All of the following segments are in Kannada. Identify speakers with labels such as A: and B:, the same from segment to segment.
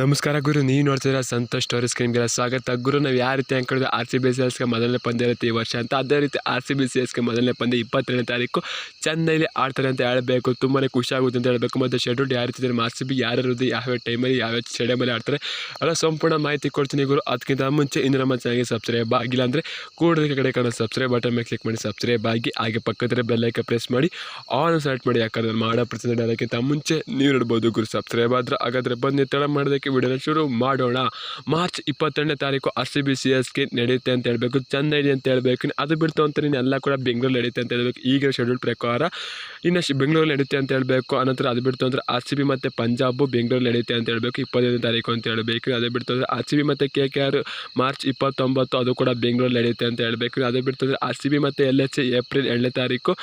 A: ನಮಸ್ಕಾರ ಗುರು, ನೀವು ನೋಡ್ತಿದ್ದೀರಾ ಸಂತೋಷ್ ಸ್ಟೋರೀಸ್ ಸ್ಕ್ರೀನ್ಗೆಲ್ಲ ಸ್ವಾಗತ. ಗುರು, ನಾವು ಯಾವ ರೀತಿ ಅಂದ್ಕೊಂಡಿದ್ದೆ ಆರ್ ಸಿ ಬಿ ಸಿ ಎಸ್ಗೆ ಮೊದಲನೇ ಪಂದ್ಯ ಇರುತ್ತೆ ಈ ವರ್ಷ ಅಂತ, ಅದೇ ರೀತಿ ಆರ್ ಸಿ ಬಿ ಸಿ ಎಸ್ಗೆ ಮೊದಲನೇ ಪಂದ್ಯ ಇಪ್ಪತ್ತೆರಡನೇ ತಾರೀಕು. ಚೆನ್ನೈಲಿ ಆಡ್ತಾರೆ ಅಂತ ಹೇಳಬೇಕು ತುಂಬಾ ಖುಷಿ ಆಗುತ್ತೆ ಅಂತ ಹೇಳಬೇಕು. ಮತ್ತು ಶೆಡ್ಯೂಲ್ ಯಾವ ರೀತಿ ಆರ್ ಸಿ ಬಿ ಯಾರ್ಯಾರು ಯಾವ್ಯಾವ ಟೈಮಲ್ಲಿ ಯಾವ್ಯಾವ ಸ್ಟೇಡಿಯಮಲ್ಲಿ ಆಡ್ತಾರೆ, ಅಲ್ಲ ಸಂಪೂರ್ಣ ಮಾಹಿತಿ ಕೊಡ್ತೀನಿ ಗುರು. ಅದಕ್ಕಿಂತ ಮುಂಚೆ ಇನ್ನು ನಮ್ಮ ಸಬ್ಸ್ಕ್ರೈಬ್ ಆಗಿಲ್ಲ ಅಂದರೆ ಕೂಡಲೇ ಕಡೆ ಕಾಣೋ ಸಬ್ಸ್ಕ್ರೈಬ್ ಬಟನ್ ಮೇಲೆ ಕ್ಲಿಕ್ ಮಾಡಿ ಸಬ್ಸ್ಕ್ರೈಬ್ ಆಗಿ, ಹಾಗೆ ಪಕ್ಕದ ಬೆಲ್ಲೈಕ ಪ್ರೆಸ್ ಮಾಡಿ ಆನ್ ಸೆಲೆಕ್ಟ್ ಮಾಡಿ, ಯಾಕಂದ್ರೆ ಮಾಡೋ ಪ್ರತಿ ಅದಕ್ಕಿಂತ ಮುಂಚೆ ನೀವು ನೋಡ್ಬೋದು ಗುರು. ಸಬ್ಸ್ಕ್ರೈಬ್ ಆದ್ರೆ ಹಾಗಾದ್ರೆ ಬಂದು ತಡ ಮಾಡೋದಕ್ಕೆ ವಿಡಿಯೋನ ಶುರು ಮಾಡೋಣ. ಮಾರ್ಚ್ ಇಪ್ಪತ್ತೆರಡನೇ ತಾರೀಕು ಆರ್ ಸಿ ಬಿ ಸಿ ಎಸ್ಗೆ ನಡೆಯುತ್ತೆ ಅಂತ ಹೇಳಬೇಕು. ಚೆನ್ನೈ ಅಂತ ಹೇಳಬೇಕು. ಅದು ಬಿಡ್ತು ಅಂತ ನೀನು ಎಲ್ಲ ಕೂಡ ಬೆಂಗಳೂರು ನಡೆಯುತ್ತೆ ಅಂತ ಹೇಳಬೇಕು. ಈಗ ಶೆಡ್ಯೂಲ್ ಪ್ರಕಾರ ಇನ್ನು ಶ್ ಬೆಂಗಳೂರು ನಡೆಯುತ್ತೆ ಅಂತ ಹೇಳಬೇಕು. ಅನಂತರ ಅದು ಬಿಡ್ತು ಅಂದರೆ ಆರ್ ಸಿ ಬಿ ಮತ್ತು ಪಂಜಾಬು ಬೆಂಗಳೂರು ನಡೆಯುತ್ತೆ ಅಂತ ಹೇಳಬೇಕು. ಇಪ್ಪತ್ತೈದನೇ ತಾರೀಕು ಅಂತ ಹೇಳಬೇಕು. ಅದೇ ಬಿಡ್ತು ಅಂದರೆ ಆರ್ ಸಿ ಬಿ ಮತ್ತು ಕೆ ಕೆ ಆರ್ ಮಾರ್ಚ್ ಇಪ್ಪತ್ತೊಂಬತ್ತು ಅದು ಕೂಡ ಬೆಂಗಳೂರು ನಡೆಯುತ್ತೆ ಅಂತ ಹೇಳಬೇಕು. ಅದೇ ಬಿಡ್ತು ಅಂದರೆ ಆರ್ ಸಿ ಬಿ ಮತ್ತು ಎಲ್ ಎಚ್ ಏಪ್ರಿಲ್ ಎರಡನೇ ತಾರೀಕು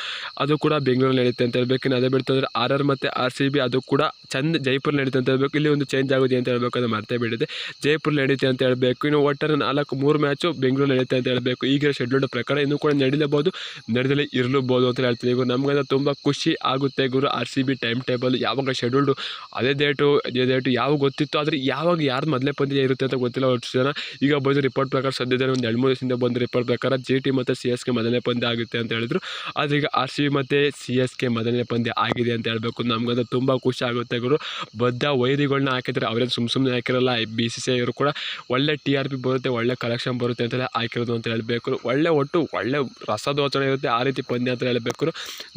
A: ಅದು ಕೂಡ ಬೆಂಗಳೂರು ನಡೆಯುತ್ತೆ ಅಂತ ಹೇಳಬೇಕು. ಅದೇ ಬಿಡ್ತು ಅಂದರೆ ಆರ್ ಆರ್ ಮತ್ತು ಆರ್ ಸಿ ಬಿ ಅದು ಕೂಡ ಚಂದ ಜೈಪುರ್ ನಡೆಯುತ್ತೆ ಅಂತ ಹೇಳಬೇಕು. ಇಲ್ಲಿ ಒಂದು ಚೇಂಜ್ ಆಗುತ್ತೆ ಅಂತ ಹೇಳಬೇಕು ಅದು ಮರ್ತೇ ಬಿಡಿದೆ ಜೈಪುರ್ ನಡೀತೆ ಅಂತ ಹೇಳಬೇಕು. ಇನ್ನು ಒಟ್ಟಾರೆ ನಾಲ್ಕು, ಮೂರು ಮ್ಯಾಚು ಬೆಂಗಳೂರು ನಡೀತೆ ಅಂತ ಹೇಳಬೇಕು. ಈಗ ಶೆಡ್ಯೂಲ್ಡ್ ಪ್ರಕಾರ ಇನ್ನೂ ಕೂಡ ನಡೀಲೇಬೋದು ನಡೆದಲೇ ಇರಲೂಬೋದು ಅಂತ ಹೇಳ್ತೀನಿ. ಗುರು ನಮಗಂತ ತುಂಬ ಖುಷಿ ಆಗುತ್ತೆ ಗುರು. R C B time table ಯಾವಾಗ ಶೆಡ್ಯೂಲ್ಡು ಅದೇ ಡೇಟು ಅದೇ ಡೇಟು ಯಾವಾಗ ಗೊತ್ತಿತ್ತು, ಆದರೆ ಯಾವಾಗ ಯಾರು ಮೊದಲೇ ಪಂದ್ಯ ಇರುತ್ತೆ ಅಂತ ಗೊತ್ತಿಲ್ಲ ಅಷ್ಟು ಜನ. ಈಗ ಬಂದು ರಿಪೋರ್ಟ್ ಪ್ರಕಾರ ಸದ್ಯದಲ್ಲಿ ಒಂದು ಎರಡು, ಮೂರು ದಿವಸದಿಂದ ಬಂದ ರಿಪೋರ್ಟ್ ಪ್ರಕಾರ ಜಿ ಟಿ ಮತ್ತು ಸಿ ಎಸ್ ಕೆ ಮೊದಲನೇ ಪಂದ್ಯ ಆಗುತ್ತೆ ಅಂತ ಹೇಳಿದ್ರು. ಆದರೆ ಈಗ ಆರ್ ಸಿ ಬಿ ಮತ್ತು ಸಿ ಎಸ್ ಕೆ ಮೊದಲನೇ ಪಂದ್ಯ ಆಗಿದೆ ಅಂತ ಹೇಳಬೇಕು. ನಮಗಂತ ತುಂಬ ಖುಷಿ ಆಗುತ್ತೆ ಗುರು. ಬದ್ಧ ವೈರಿಗಳನ್ನ ಹಾಕಿದರೆ ಅವರೇನು ಸುಮ್ಮ ಸುಮ್ಮನೆ ಹಾಕಿರಲ್ಲ ಬಿ ಸಿ ಸಿ ಕೂಡ ಒಳ್ಳೆ ಟಿ ಆರ್ ಪಿ ಬರುತ್ತೆ, ಒಳ್ಳೆ ಕಲೆಕ್ಷನ್ ಬರುತ್ತೆ ಅಂತಲೇ ಹಾಕಿರೋದು ಅಂತ ಹೇಳಬೇಕು. ಒಳ್ಳೆ ಒಟ್ಟು, ಒಳ್ಳೆ ರಸದೋಚನೆ ಇರುತ್ತೆ, ಆ ರೀತಿ ಪಂದ್ಯ ಅಂತ ಹೇಳಬೇಕು.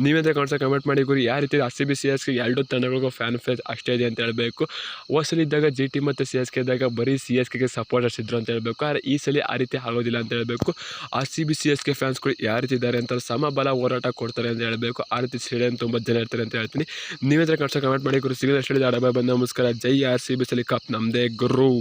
A: ನೀವೇ ಕಾಣಿಸೋ ಕಮೆಂಟ್ ಮಾಡಿ ಗುರು. ಯಾವ ರೀತಿ R C B C S K ಎರಡು ತಂಡಗಳಿಗೂ ಫ್ಯಾನ್ ಫೇಸ್ ಅಷ್ಟೇ ಇದೆ ಅಂತ ಹೇಳಬೇಕು. ಇದ್ದಾಗ ಜಿ ಟಿ ಮತ್ತು ಸಿ ಎಸ್ ಕೆ ಇದ್ದಾಗ ಬರೀ ಸಿ ಎಸ್ ಕೆಗೆ ಸಪೋರ್ಟರ್ಸ್ ಇದ್ರು ಅಂತ ಹೇಳಬೇಕು. ಆದರೆ ಈ ಸಲ ಆ ರೀತಿ ಆಗೋದಿಲ್ಲ ಅಂತ ಹೇಳಬೇಕು. R C B C S K ಫ್ಯಾನ್ಸ್ಗಳು ಯಾವ ರೀತಿ ಇದ್ದಾರೆ ಅಂತ ಸಮಬಲ ಹೋರಾಟ ಕೊಡ್ತಾರೆ ಅಂತ ಹೇಳಬೇಕು. ಆ ರೀತಿ ಸ್ಟೇಡಿಯಂ ತುಂಬ ಜನ ಇರ್ತಾರೆ ಅಂತ ಹೇಳ್ತೀನಿ. ನೀವೇ ಕಾಣಿಸೋ ಕಮೆಂಟ್ ಮಾಡಿ ಗುರು. ಸಿಗೋದಷ್ಟು ಅಡಬ ಬಂದ ನಮಸ್ಕಾರ ಜೈ ಆರ್ ಸಿ ಬಿ ಸಲಿ ಕಪ್ ನಮ್ಮದೇ ಗುರು